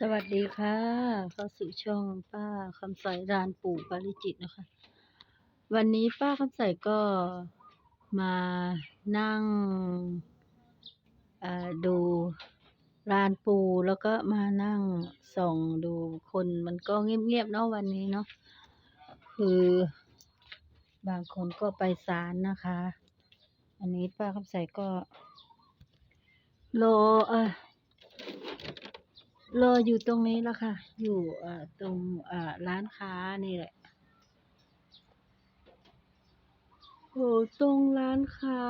สวัสดีค่ะ เข้าสู่ช่องป้าคำใสรานปู่ปาริจิตนะคะ วันนี้ป้าคำใสก็มานั่งอ่าดูรานปูแล้วก็มานั่งส่องดูคนมันก็เงียบๆเนาะวันนี้เนาะคือบางคนก็ไปศาลนะคะ อันนี้ป้าคำใสก็รอเออ รออยู่ตรงนี้แล้วค่ะ อยู่ตรงร้านค้านี่แหละโอ้ตรงร้านค้า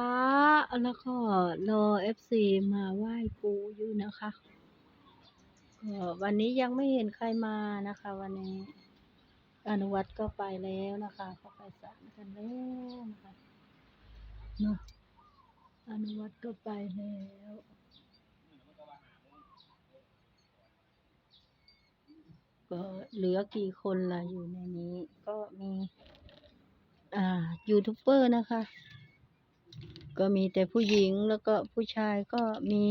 แล้วก็รอเอฟซีมาไหว้ปูอยู่นะคะวันนี้ยังไม่เห็นใครมานะคะ วันนี้ อนุวัตก็ไปแล้วนะคะเขาไปศาลกันแล้วนะคะเนาะอนุวัตก็ไปแล้ว ก็เหลือกี่คนล่ะอยู่ในนี้ ก็มีอ่ายูทูบเบอร์นะคะ ก็มีแต่ผู้หญิงแล้วก็ผู้ชายก็มี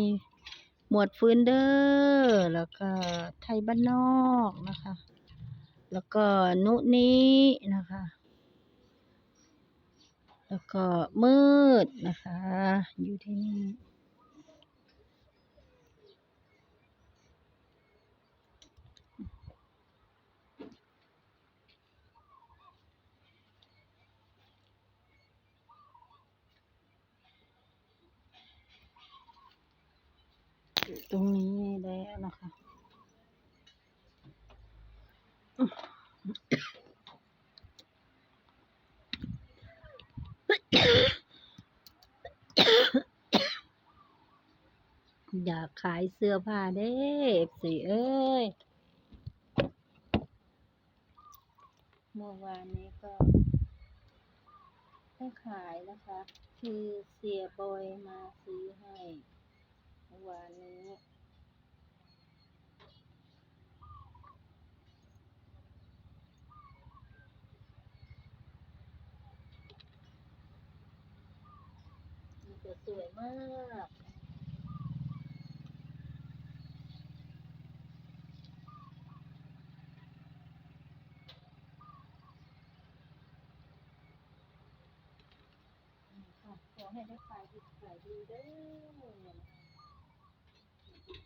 หมวดฟืนเดอร์แล้วก็ไทยบ้านนอกนะคะ แล้วก็นุนี้นะคะ แล้วก็มืดนะคะ อยู่ที่นี่ อยู่ตรงนี้แล้วนะคะอยากขายเสื้อผ้าเด้สิเอ้ย เมื่อวานนี้ก็ได้ขายนะคะ คือเสียบอยมาซื้อให้เมื่อวานนี้ มันจะส วยมากขอให้ได้ขายดีขายดีเด้อ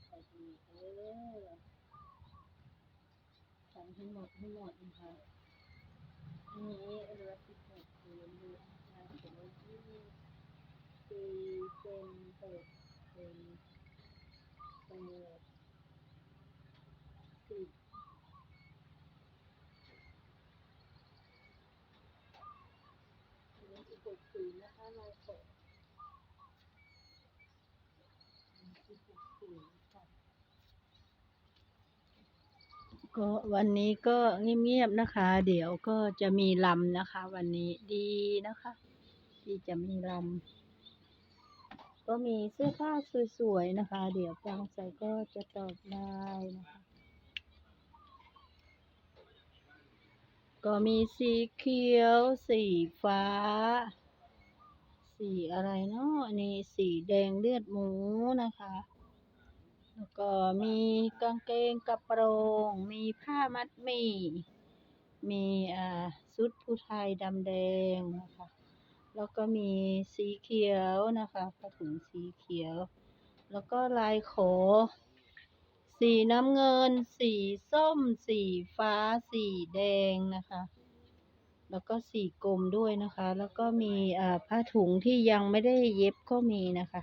ขายดีเด้อขายให้หมดให้หมดนะคะนี้เรือที่หกคืนเรือนะคะเป็นวันที่ สี่เป็นเปิดเป็นแปดสิบเป็นวันที่หกคืนนะคะเราเปิดก็วันนี้ก็เงียบๆนะคะ เดี๋ยวก็จะมีลำนะคะ วันนี้ดีนะคะ ที่จะมีลำ ก็มีเสื้อผ้าสวยๆนะคะ เดี๋ยวฟังใส่ก็จะตอบได้นะคะ ก็มีสีเขียว สีฟ้า สีอะไรเนาะอันนี้สีแดงเลือดหมูนะคะ แล้วก็มีกางเกงกระโปรง มีผ้ามัดหมี่ มีอ่าชุดผู้ไทยดำแดงนะคะ แล้วก็มีสีเขียวนะคะผ้าถุงสีเขียว แล้วก็ลายขอ สีน้ำเงิน สีส้ม สีฟ้า สีแดงนะคะ แล้วก็สีกลมด้วยนะคะ แล้วก็มีผ้าถุงที่ยังไม่ได้เย็บก็มีนะคะ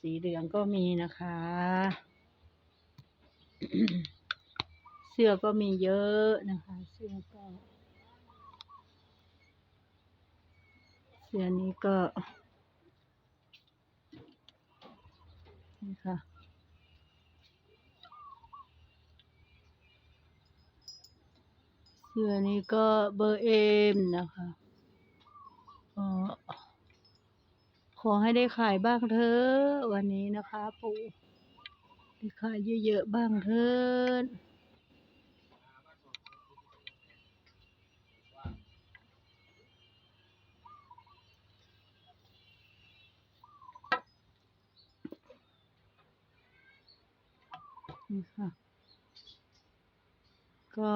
สีเหลืองก็มีนะคะ เสื้อก็มีเยอะนะคะ เสื้อก็ เสื้อนี้ก็ นี่ค่ะ เสื้อนี้ก็เบอร์เอ็มนะคะก็ขอให้ได้ขายบ้างเถอะวันนี้นะคะ ปู่ได้ขายเยอะๆบ้างเถอะ นี่ค่ะ ก็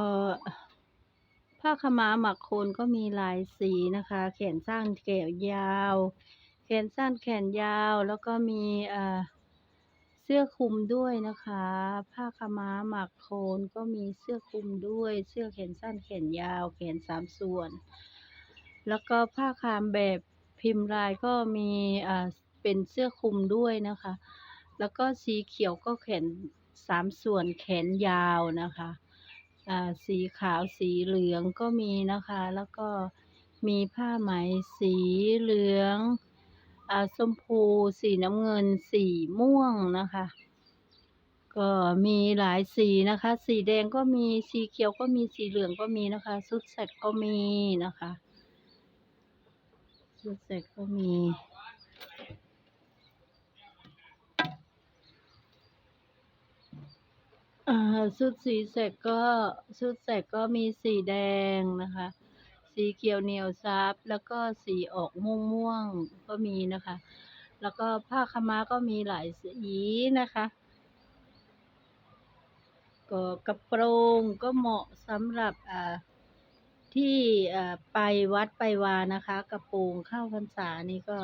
ผ้าขามาหมักโคนก็มีหลายสีนะคะ แขนสั้นแขนยาว แขนสั้นแขนยาวแล้วก็มีเสื้อคลุมด้วยนะคะ ผ้าขามาหมักโคนก็มีเสื้อคลุมด้วย เสื้อแขนสั้นแขนยาว แขนสามส่วน แล้วก็ผ้าคามแบบพิมพ์ลายก็มีเป็นเสื้อคลุมด้วยนะคะ แล้วก็สีเขียวก็แขน สามส่วนแขนยาวนะคะอ่าสีขาวสีเหลืองก็มีนะคะ แล้วก็มีผ้าไหมสีเหลืองอ่าชมพูสีน้ำเงินสีม่วงนะคะ ก็มีหลายสีนะคะ สีแดงก็มีสีเขียวก็มีสีเหลืองก็มีนะคะชุดเสร็จก็มีนะคะชุดเสร็จก็มี อ่า ชุดสีเสร็จก็ชุดเสร็จก็มีสีแดงนะคะ สีเขียวเหนียวซับแล้วก็สีออกม่วงม่วงก็มีนะคะ แล้วก็ผ้าขม้าก็มีหลายสีนะคะก็กระโปรงก็เหมาะสำหรับอ่าที่ไปวัดไปวานะคะ กระโปรงเข้าพรรษานี่ก็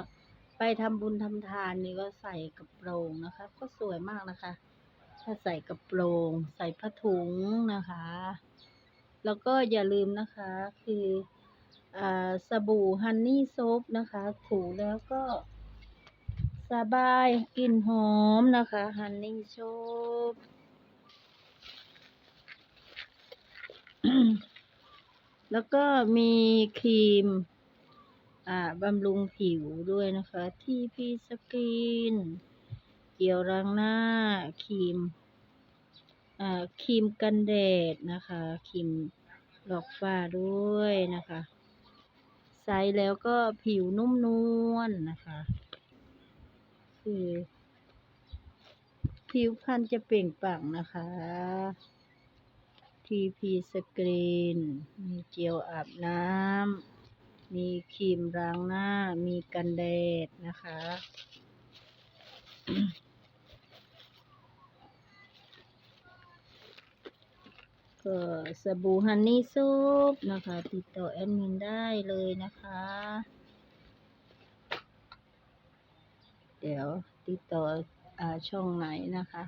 ไปทำบุญทำทานนี่ก็ใส่กระโปรงนะคะ ก็สวยมากนะคะ ถ้าใส่กระโปรง ใส่ผ้าถุงนะคะ แล้วก็อย่าลืมนะคะ คืออาสบู่ฮันนี่โซฟนะคะ ถูแล้วก็สบายกลิ่นหอมนะคะฮันนี่โซฟแล้วก็มีครีมอาบำรุงผิวด้วยนะคะ ที่พีสกิน เกี่ยวล้างหน้าครีมอ่าครีมกันแดดนะคะครีมหลอกฝ้าด้วยนะคะใช้แล้วก็ผิวนุ่มนวลนะคะ คือ ผิวพรรณจะเปล่งปลั่งนะคะทีพีสกรีน มีเจลอาบน้ำ มีครีมล้างหน้า มีกันแดดนะคะ ก็สบู่ฮันนี่ซุปนะคะ ติดต่อแอดมินได้เลยนะคะ เดี๋ยวติดต่ออาช่องไหนนะคะ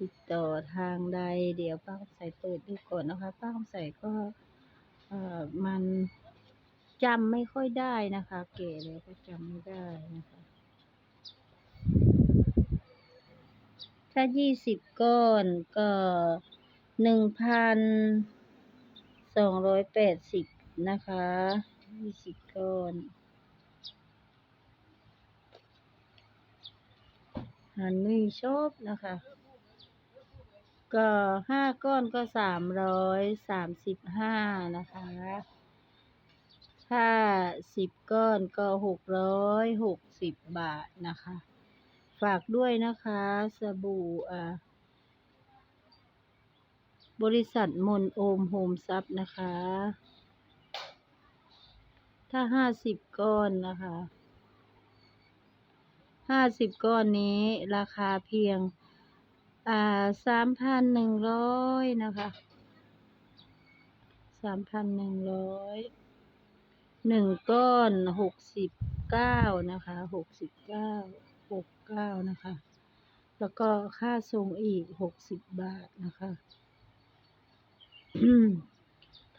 ติดต่อทางใด เดี๋ยวป้าใสเปิดดูก่อนนะคะ ป้าใสก็เอ่อมันจำไม่ค่อยได้นะคะ เก๋เลยก็จำไม่ได้นะคะ ถ้ายี่สิบก้อนก็ หนึ่งพันสองร้อยแปดสิบนะคะยี่สิบก้อนฮันนี่ชอบนะคะ ก็ห้าก้อนก็สามร้อยสามสิบห้านะคะ ถ้าสิบก้อนก็หกร้อยหกสิบบาทนะคะ ฝากด้วยนะคะ สบู่อ่า บริษัทมนโอมโฮมซับนะคะ ถ้าห้าสิบก้อนนะคะห้าสิบก้อนนี้ราคาเพียง อ่าสามพันหนึ่งร้อยนะคะสามพันหนึ่งร้อยหนึ่งก้อนหกสิบเก้านะคะหกสิบเก้าหกเก้านะคะ แล้วก็ค่าส่งอีกหกสิบบาทนะคะ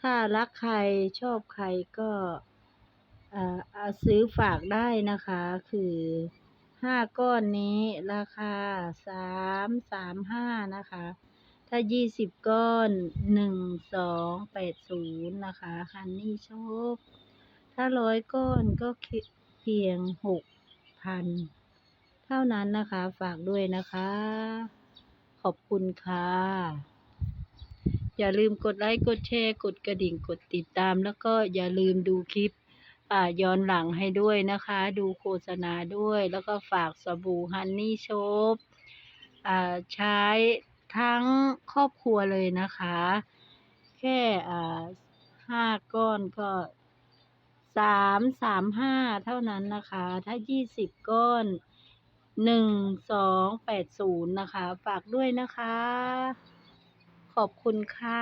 ถ้ารักใครชอบใครก็อ่าอ่าซื้อฝากได้นะคะ คือห้าก้อนนี้ราคาสามสามห้านะคะ ถ้ายี่สิบก้อนหนึ่งสองแปดศูนย์นะคะฮันนี่ชอบถ้าร้อยก้อนก็เพียงหกพันเท่านั้นนะคะฝากด้วยนะคะ ขอบคุณค่ะ อย่าลืมกดไลค์กดแชร์กดกระดิ่งกดติดตาม แล้วก็อย่าลืมดูคลิปย้อนหลังให้ด้วยนะคะ ดูโฆษณาด้วย แล้วก็ฝากสบู่ฮันนี่โชบอ่าใช้ทั้งครอบครัวเลยนะคะ แค่ห้าก้อนก็สามสามห้าเท่านั้นนะคะ ถ้ายี่สิบก้อนหนึ่งสองแปดศูนย์นะคะ ฝากด้วยนะคะ ขอบคุณค่ะ